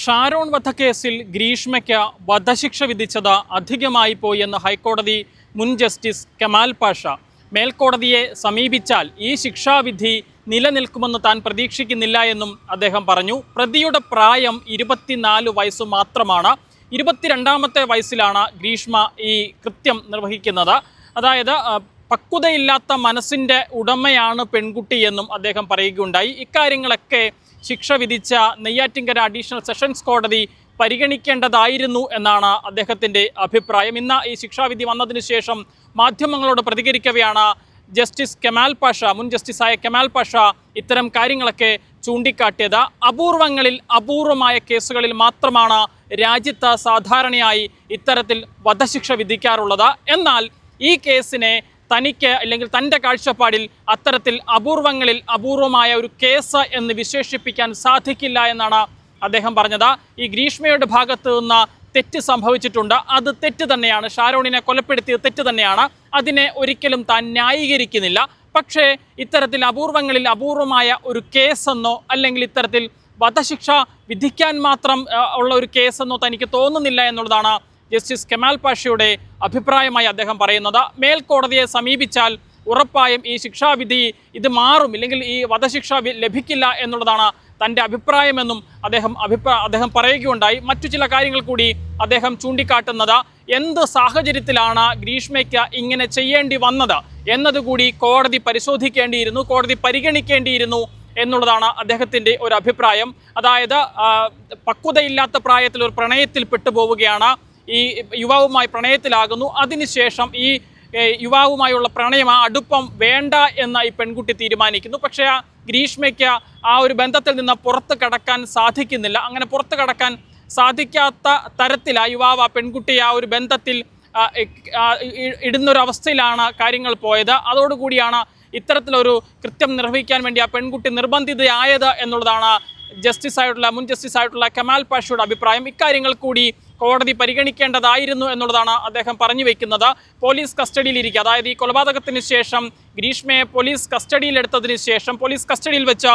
ഷാരോൺ വധക്കേസിൽ ഗ്രീഷ്മയ്ക്ക് വധശിക്ഷ വിധിച്ചത് അധികമായി പോയെന്ന് ഹൈക്കോടതി മുൻ ജസ്റ്റിസ് കമാൽ പാഷ. മേൽക്കോടതിയെ സമീപിച്ചാൽ ഈ ശിക്ഷാവിധി നിലനിൽക്കുമെന്ന് താൻ പ്രതീക്ഷിക്കുന്നില്ല എന്നും അദ്ദേഹം പറഞ്ഞു. പ്രതിയുടെ പ്രായം ഇരുപത്തിനാല് വയസ്സ് മാത്രമാണ്. ഇരുപത്തിരണ്ടാമത്തെ വയസ്സിലാണ് ഗ്രീഷ്മ ഈ കൃത്യം നിർവഹിക്കുന്നത്. അതായത് പക്വതയില്ലാത്ത മനസ്സിന്റെ ഉടമയാണ് പെൺകുട്ടി എന്നും അദ്ദേഹം പറയുകയുണ്ടായി. ഇക്കാര്യങ്ങളൊക്കെ ശിക്ഷ വിധിച്ച നെയ്യാറ്റിങ്കര അഡീഷണൽ സെഷൻസ് കോടതി പരിഗണിക്കേണ്ടതായിരുന്നു എന്നാണ് അദ്ദേഹത്തിന്റെ അഭിപ്രായം. ഇന്ന് ഈ ശിക്ഷാവിധി വന്നതിന് ശേഷം മാധ്യമങ്ങളോട് പ്രതികരിക്കവെയാണ് ജസ്റ്റിസ് കെമാൽ പാഷ മുൻ ജസ്റ്റിസായ കെമാൽ പാഷ ഇത്തരം കാര്യങ്ങളൊക്കെ ചൂണ്ടിക്കാട്ടിയത്. അപൂർവങ്ങളിൽ അപൂർവമായ കേസുകളിൽ മാത്രമാണ് രാജ്യത്ത് സാധാരണയായി ഇത്തരത്തിൽ വധശിക്ഷ വിധിക്കാറുള്ളത്. എന്നാൽ ഈ കേസിനെ തനിക്ക് അല്ലെങ്കിൽ തന്റെ കാഴ്ചപ്പാടിൽ അത്തരത്തിൽ അപൂർവങ്ങളിൽ അപൂർവമായ ഒരു കേസ് എന്ന് വിശേഷിപ്പിക്കാൻ സാധിക്കില്ല എന്നാണ് അദ്ദേഹം പറഞ്ഞത്. ഈ ഗ്രീഷ്മയുടെ ഭാഗത്ത് നിന്ന് തെറ്റ് സംഭവിച്ചിട്ടുണ്ട്. അത് തെറ്റ് തന്നെയാണ്. ഷാരോണിനെ കൊലപ്പെടുത്തിയത് തെറ്റ് തന്നെയാണ്. അതിനെ ഒരിക്കലും താൻ ന്യായീകരിക്കുന്നില്ല. പക്ഷേ ഇത്തരത്തിൽ അപൂർവങ്ങളിൽ അപൂർവമായ ഒരു കേസെന്നോ അല്ലെങ്കിൽ ഇത്തരത്തിൽ വധശിക്ഷ വിധിക്കാൻ മാത്രം ഉള്ള ഒരു കേസെന്നോ തനിക്ക് തോന്നുന്നില്ല എന്നുള്ളതാണ് ജസ്റ്റിസ് കെമാൽ പാഷയുടെ അഭിപ്രായമായി അദ്ദേഹം പറയുന്നത് മേൽക്കോടതിയെ സമീപിച്ചാൽ ഉറപ്പായും ഈ ശിക്ഷാവിധി ഇത് മാറും ഇല്ലെങ്കിൽ ഈ വധശിക്ഷ ലഭിക്കില്ല എന്നുള്ളതാണ് തന്റെ അഭിപ്രായമെന്നും അദ്ദേഹം അഭിപ്രായ അദ്ദേഹം പറയുകയുണ്ടായി. മറ്റു ചില കാര്യങ്ങൾ കൂടി അദ്ദേഹം ചൂണ്ടിക്കാട്ടുന്നത് എന്ത് സാഹചര്യത്തിലാണ് ഗ്രീഷ്മയ്ക്ക് ഇങ്ങനെ ചെയ്യേണ്ടി വന്നത് എന്നതുകൂടി കോടതി പരിശോധിക്കേണ്ടിയിരുന്നു കോടതി പരിഗണിക്കേണ്ടിയിരുന്നു എന്നുള്ളതാണ് അദ്ദേഹത്തിന്റെ ഒരു അഭിപ്രായം. അതായത് പക്വതയില്ലാത്ത പ്രായത്തിൽ ഒരു പ്രണയത്തിൽ പെട്ടുപോവുകയാണ്. ഈ യുവാവുമായി പ്രണയത്തിലാകുന്നു. അതിനുശേഷം ഈ യുവാവുമായുള്ള പ്രണയം ആ അടുപ്പം വേണ്ട എന്ന ഈ പെൺകുട്ടി തീരുമാനിക്കുന്നു. പക്ഷേ ആ ഗ്രീഷ്മയ്ക്ക് ആ ഒരു ബന്ധത്തിൽ നിന്ന് പുറത്ത് കടക്കാൻ സാധിക്കുന്നില്ല. അങ്ങനെ പുറത്ത് കടക്കാൻ സാധിക്കാത്ത തരത്തിൽ ആ യുവാവ് ആ പെൺകുട്ടി ആ ഒരു ബന്ധത്തിൽ ഇടുന്നൊരവസ്ഥയിലാണ് കാര്യങ്ങൾ പോയത്. അതോടുകൂടിയാണ് ഇത്തരത്തിലൊരു കൃത്യം നിർവഹിക്കാൻ വേണ്ടി ആ പെൺകുട്ടി നിർബന്ധിതയായത് എന്നുള്ളതാണ് ജസ്റ്റിസ് ആയിട്ടുള്ള മുൻ ജസ്റ്റിസ് ആയിട്ടുള്ള കമാൽ പാഷയുടെ അഭിപ്രായം. ഇക്കാര്യങ്ങൾ കൂടി കോടതി പരിഗണിക്കേണ്ടതായിരുന്നു എന്നുള്ളതാണ് അദ്ദേഹം പറഞ്ഞു വയ്ക്കുന്നത് പോലീസ് കസ്റ്റഡിയിലിരിക്കുക അതായത് ഈ കൊലപാതകത്തിന് ശേഷം ഗ്രീഷ്മയെ പോലീസ് കസ്റ്റഡിയിലെടുത്തതിന് ശേഷം പോലീസ് കസ്റ്റഡിയിൽ വെച്ച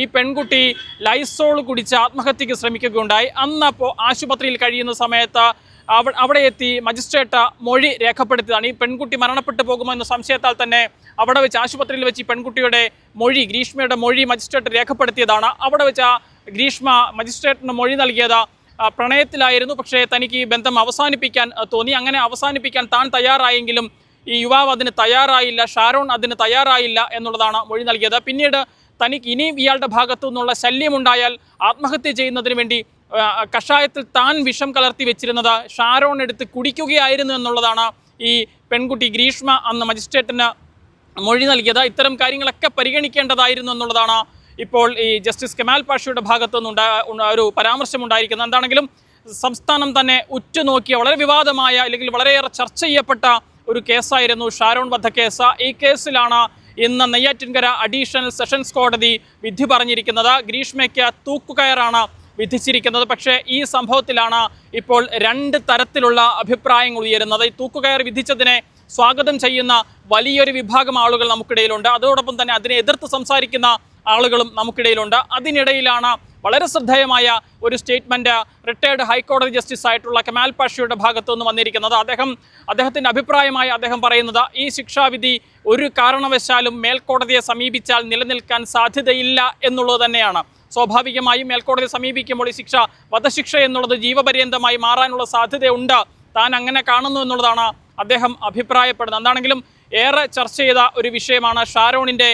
ഈ പെൺകുട്ടി ലൈസോൾ കുടിച്ച് ആത്മഹത്യക്ക് ശ്രമിക്കുകയുണ്ടായി. അന്ന് അപ്പോൾ ആശുപത്രിയിൽ കഴിയുന്ന സമയത്ത് അവ അവിടെ എത്തി മജിസ്ട്രേറ്റ് മൊഴി രേഖപ്പെടുത്തിയതാണ്. ഈ പെൺകുട്ടി മരണപ്പെട്ടു പോകുമോ എന്ന സംശയത്താൽ തന്നെ അവിടെ വെച്ച് ആശുപത്രിയിൽ വെച്ച് ഈ പെൺകുട്ടിയുടെ മൊഴി ഗ്രീഷ്മയുടെ മൊഴി മജിസ്ട്രേറ്റ് രേഖപ്പെടുത്തിയതാണ്. അവിടെ വെച്ച് ഗ്രീഷ്മ മജിസ്ട്രേറ്റിന് മൊഴി നൽകിയത് പ്രണയത്തിലായിരുന്നു. പക്ഷേ തനിക്ക് ഈ ബന്ധം അവസാനിപ്പിക്കാൻ തോന്നി. അങ്ങനെ അവസാനിപ്പിക്കാൻ താൻ തയ്യാറായെങ്കിലും ഈ യുവാവ് അതിന് തയ്യാറായില്ല ഷാരോൺ അതിന് തയ്യാറായില്ല എന്നുള്ളതാണ് മൊഴി നൽകിയത്. പിന്നീട് തനിക്ക് ഇനിയും ഇയാളുടെ ഭാഗത്തു നിന്നുള്ള ശല്യമുണ്ടായാൽ ആത്മഹത്യ ചെയ്യുന്നതിന് വേണ്ടി കഷായത്തിൽ താൻ വിഷം കലർത്തി വെച്ചിരുന്നത് ഷാരോൺ എടുത്ത് കുടിക്കുകയായിരുന്നു എന്നുള്ളതാണ് ഈ പെൺകുട്ടി ഗ്രീഷ്മ അന്ന് മജിസ്ട്രേറ്റിന് മൊഴി നൽകിയത്. ഇത്തരം കാര്യങ്ങളൊക്കെ പരിഗണിക്കേണ്ടതായിരുന്നു എന്നുള്ളതാണ് ഇപ്പോൾ ഈ ജസ്റ്റിസ് കെമാൽ പാഷയുടെ ഭാഗത്തു നിന്നുണ്ടാ ഒരു പരാമർശം ഉണ്ടായിരിക്കുന്നത് എന്താണെങ്കിലും സംസ്ഥാനം തന്നെ ഉറ്റുനോക്കിയ വളരെ വിവാദമായ അല്ലെങ്കിൽ വളരെയേറെ ചർച്ച ചെയ്യപ്പെട്ട ഒരു കേസായിരുന്നു ഷാരോൺ വധക്കേസ് ഈ കേസിലാണ് ഇന്ന് നെയ്യാറ്റിൻകര അഡീഷണൽ സെഷൻസ് കോടതി വിധി പറഞ്ഞിരിക്കുന്നത്. ഗ്രീഷ്മയ്ക്ക് തൂക്കുകയറാണ് വിധിച്ചിരിക്കുന്നത്. പക്ഷേ ഈ സംഭവത്തിലാണ് ഇപ്പോൾ രണ്ട് തരത്തിലുള്ള അഭിപ്രായങ്ങൾ ഉയരുന്നത്. ഈ തൂക്കുകയർ വിധിച്ചതിനെ സ്വാഗതം ചെയ്യുന്ന വലിയൊരു വിഭാഗം ആളുകൾ നമുക്കിടയിലുണ്ട്. അതോടൊപ്പം തന്നെ അതിനെ എതിർത്ത് സംസാരിക്കുന്ന ആളുകളും നമുക്കിടയിലുണ്ട്. അതിനിടയിലാണ് വളരെ ശ്രദ്ധേയമായ ഒരു സ്റ്റേറ്റ്മെന്റ് റിട്ടയർഡ് ഹൈക്കോടതി ജസ്റ്റിസ് ആയിട്ടുള്ള കമാൽ പാഷയുടെ ഭാഗത്തു നിന്ന് വന്നിരിക്കുന്നത്. അദ്ദേഹം അദ്ദേഹത്തിന്റെ അഭിപ്രായമായി അദ്ദേഹം പറയുന്നത് ഈ ശിക്ഷാവിധി ഒരു കാരണവശാലും മേൽക്കോടതിയെ സമീപിച്ചാൽ നിലനിൽക്കാൻ സാധ്യതയില്ല എന്നുള്ളത് തന്നെയാണ്. സ്വാഭാവികമായും മേൽക്കോടതിയെ സമീപിക്കുമ്പോൾ ഈ ശിക്ഷ വധശിക്ഷ എന്നുള്ളത് ജീവപര്യന്തമായി മാറാനുള്ള സാധ്യതയുണ്ട്. താൻ അങ്ങനെ കാണുന്നു എന്നുള്ളതാണ് അദ്ദേഹം അഭിപ്രായപ്പെടുന്നത്. എന്താണെങ്കിലും ഏറെ ചർച്ച ചെയ്ത ഒരു വിഷയമാണ് ഷാരോണിന്റെ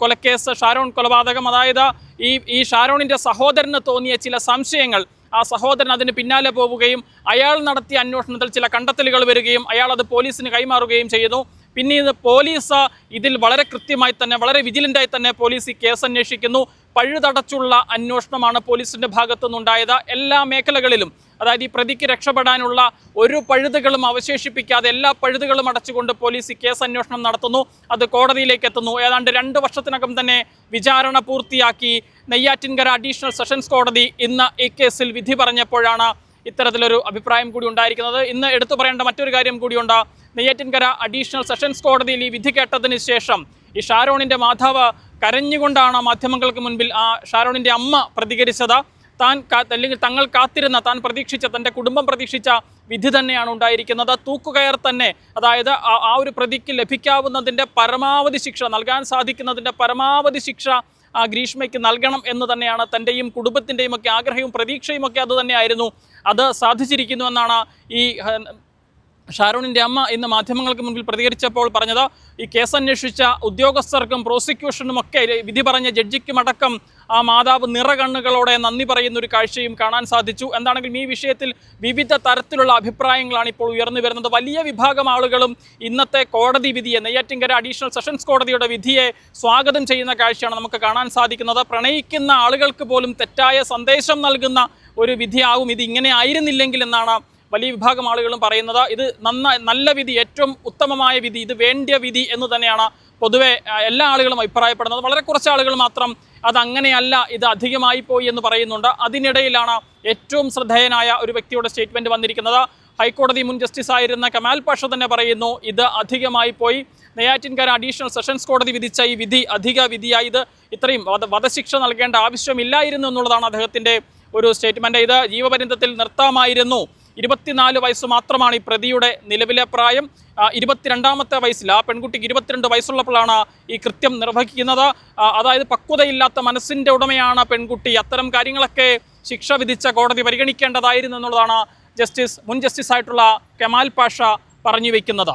കൊലക്കേസ് ഷാരോൺ കൊലപാതകം. അതായത് ഈ ഈ ഷാരോണിന്റെ സഹോദരന് തോന്നിയ ചില സംശയങ്ങൾ. ആ സഹോദരൻ അതിന് പിന്നാലെ പോവുകയും അയാൾ നടത്തിയ അന്വേഷണത്തിൽ ചില കണ്ടെത്തലുകൾ വരികയും അയാൾ അത് പോലീസിന് കൈമാറുകയും ചെയ്യുന്നു പിന്നീട് പോലീസ് ഇതിൽ വളരെ കൃത്യമായി തന്നെ വളരെ വിജിലന്റായി തന്നെ പോലീസ് ഈ കേസ് അന്വേഷിക്കുന്നു പഴുതടച്ചുള്ള അന്വേഷണമാണ് പോലീസിന്റെ ഭാഗത്തു നിന്നുണ്ടായത് എല്ലാ മേഖലകളിലും അതായത് ഈ പ്രതിക്ക് രക്ഷപ്പെടാനുള്ള ഒരു പഴുതുകളും അവശേഷിപ്പിക്കാതെ എല്ലാ പഴുതുകളും അടച്ചുകൊണ്ട് പോലീസ് ഈ കേസ് അന്വേഷണം നടത്തുന്നു. അത് കോടതിയിലേക്ക് എത്തുന്നു. ഏതാണ്ട് രണ്ട് വർഷത്തിനകം തന്നെ വിചാരണ പൂർത്തിയാക്കി. നെയ്യാറ്റിൻകര അഡീഷണൽ സെഷൻസ് കോടതി ഇന്ന് ഈ കേസിൽ വിധി പറഞ്ഞപ്പോഴാണ് ഇത്തരത്തിലൊരു അഭിപ്രായം കൂടി ഉണ്ടായിരിക്കുന്നത്. ഇന്ന് എടുത്തു പറയേണ്ട മറ്റൊരു കാര്യം കൂടിയുണ്ട്. നെയ്യാറ്റിൻകര അഡീഷണൽ സെഷൻസ് കോടതിയിൽ ഈ വിധി കേട്ടതിന് ശേഷം ഈ ഷാരോണിന്റെ മാതാവ് കരഞ്ഞുകൊണ്ടാണ് മാധ്യമങ്ങൾക്ക് മുൻപിൽ ആ ഷാരോണിന്റെ അമ്മ പ്രതികരിച്ചത്. താൻ അല്ലെങ്കിൽ തങ്ങൾ കാത്തിരുന്ന താൻ പ്രതീക്ഷിച്ച തന്റെ കുടുംബം പ്രതീക്ഷിച്ച വിധി തന്നെയാണ് ഉണ്ടായിരിക്കുന്നത്. തൂക്കുകയർ തന്നെ അതായത് ആ- ഒരു പ്രതിക്ക് ലഭിക്കാവുന്നതിന്റെ പരമാവധി ശിക്ഷ നൽകാൻ സാധിക്കുന്നതിന്റെ പരമാവധി ശിക്ഷ ആ ഗ്രീഷ്മയ്ക്ക് നൽകണം എന്ന് തന്നെയാണ് തന്റെയും കുടുംബത്തിന്റെയും ഒക്കെ ആഗ്രഹവും പ്രതീക്ഷയും ഒക്കെ അത് തന്നെയായിരുന്നു. അത് സാധിച്ചിരിക്കുന്നു എന്നാണ് ഈ ഷാരൂണിന്റെ അമ്മ ഇന്ന് മാധ്യമങ്ങൾക്ക് മുൻപിൽ പ്രതികരിച്ചപ്പോൾ പറഞ്ഞത് ഈ കേസ് അന്വേഷിച്ച ഉദ്യോഗസ്ഥർക്കും പ്രോസിക്യൂഷനും ഒക്കെ വിധി പറഞ്ഞ ജഡ്ജിക്കുമടക്കം ആ മാതാവ് നിറകണ്ണുകളോടെ നന്ദി പറയുന്ന ഒരു കാഴ്ചയും കാണാൻ സാധിച്ചു. എന്താണെങ്കിലും ഈ വിഷയത്തിൽ വിവിധ തരത്തിലുള്ള അഭിപ്രായങ്ങളാണ് ഇപ്പോൾ ഉയർന്നു വരുന്നത്. വലിയ വിഭാഗം ആളുകളും ഇന്നത്തെ കോടതി വിധിയെ നെയ്യാറ്റിങ്കര അഡീഷണൽ സെഷൻസ് കോടതിയുടെ വിധിയെ സ്വാഗതം ചെയ്യുന്ന കാഴ്ചയാണ് നമുക്ക് കാണാൻ സാധിക്കുന്നത്. പ്രണയിക്കുന്ന ആളുകൾക്ക് പോലും തെറ്റായ സന്ദേശം നൽകുന്ന ഒരു വിധിയാവും ഇത് ഇങ്ങനെ ആയിരുന്നില്ലെങ്കിൽ എന്നാണ് വലിയ വിഭാഗം ആളുകളും പറയുന്നത് ഇത് നന്ന നല്ല വിധി ഏറ്റവും ഉത്തമമായ വിധി ഇത് വേണ്ടിയ വിധി എന്ന് തന്നെയാണ് പൊതുവെ എല്ലാ ആളുകളും അഭിപ്രായപ്പെടുന്നത്. വളരെ കുറച്ച് ആളുകൾ മാത്രം അത് ഇത് അധികമായി പോയി എന്ന് പറയുന്നുണ്ട്. അതിനിടയിലാണ് ഏറ്റവും ശ്രദ്ധേയനായ ഒരു വ്യക്തിയുടെ സ്റ്റേറ്റ്മെന്റ് വന്നിരിക്കുന്നത്. ഹൈക്കോടതി മുൻ ജസ്റ്റിസ് ആയിരുന്ന കമാൽ പാഷ തന്നെ പറയുന്നു ഇത് അധികമായി പോയി. നെയ്യാറ്റിൻകര അഡീഷണൽ സെഷൻസ് കോടതി വിധിച്ച ഈ വിധി അധിക വിധിയായി. ഇത് ഇത്രയും വധ വധശിക്ഷ നൽകേണ്ട ആവശ്യമില്ലായിരുന്നു എന്നുള്ളതാണ് അദ്ദേഹത്തിന്റെ ഒരു സ്റ്റേറ്റ്മെന്റ്. ഇത് ജീവപര്യന്തത്തിൽ നിർത്താമായിരുന്നു. ഇരുപത്തിനാല് വയസ്സ് മാത്രമാണ് ഈ പ്രതിയുടെ നിലവിലെ പ്രായം. ഇരുപത്തിരണ്ടാമത്തെ വയസ്സിൽ ആ പെൺകുട്ടിക്ക് ഇരുപത്തിരണ്ട് വയസ്സുള്ളപ്പോഴാണ് ഈ കൃത്യം നിർവഹിക്കുന്നത്. അതായത് പക്വതയില്ലാത്ത മനസ്സിന്റെ ഉടമയാണ് പെൺകുട്ടി. അത്തരം കാര്യങ്ങളൊക്കെ ശിക്ഷ വിധിച്ച കോടതി പരിഗണിക്കേണ്ടതായിരുന്നു എന്നുള്ളതാണ് ജസ്റ്റിസ് മുൻ ജസ്റ്റിസ് ആയിട്ടുള്ള കെമാൽ പാഷ പറഞ്ഞു വയ്ക്കുന്നത്